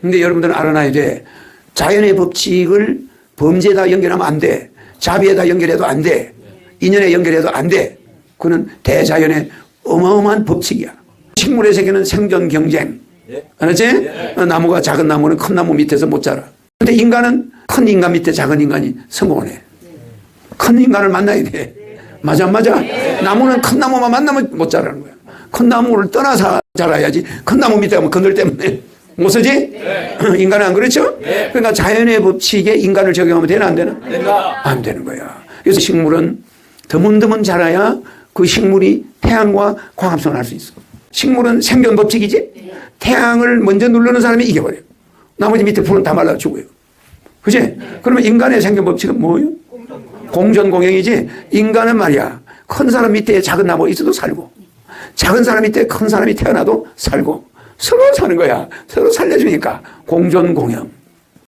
근데 여러분들은 알아놔야 돼. 자연의 법칙을 범죄에다 연결하면 안 돼. 자비에다 연결해도 안 돼. 인연에 연결해도 안 돼. 그는 대자연의 어마어마한 법칙이야. 식물의 세계는 생존 경쟁. 알았지? 어, 나무가 작은 나무는 큰 나무 밑에서 못 자라. 근데 인간은 큰 인간 밑에 작은 인간이 성공을 해. 큰 인간을 만나야 돼. 맞아, 안 맞아? 나무는 큰 나무만 만나면 못 자라는 거야. 큰 나무를 떠나서 자라야지. 큰 나무 밑에 가면 그늘 때문에 못 쓰지? 인간은 안 그렇죠? 그러니까 자연의 법칙에 인간을 적용하면 되나 안 되나? 안 되는 거야. 그래서 식물은 드문드문 자라야 그 식물이 태양과 광합성을 할 수 있어. 식물은 생존 법칙이지? 태양을 먼저 누르는 사람이 이겨버려요. 나머지 밑에 풀은 다 말라 죽어요. 그지? 그러면 인간의 생존 법칙은 뭐예요? 공전공영이지? 인간은 말이야. 큰 사람 밑에 작은 나무 있어도 살고, 작은 사람 밑에 큰 사람이 태어나도 살고, 서로 사는 거야. 서로 살려주니까 공전공영.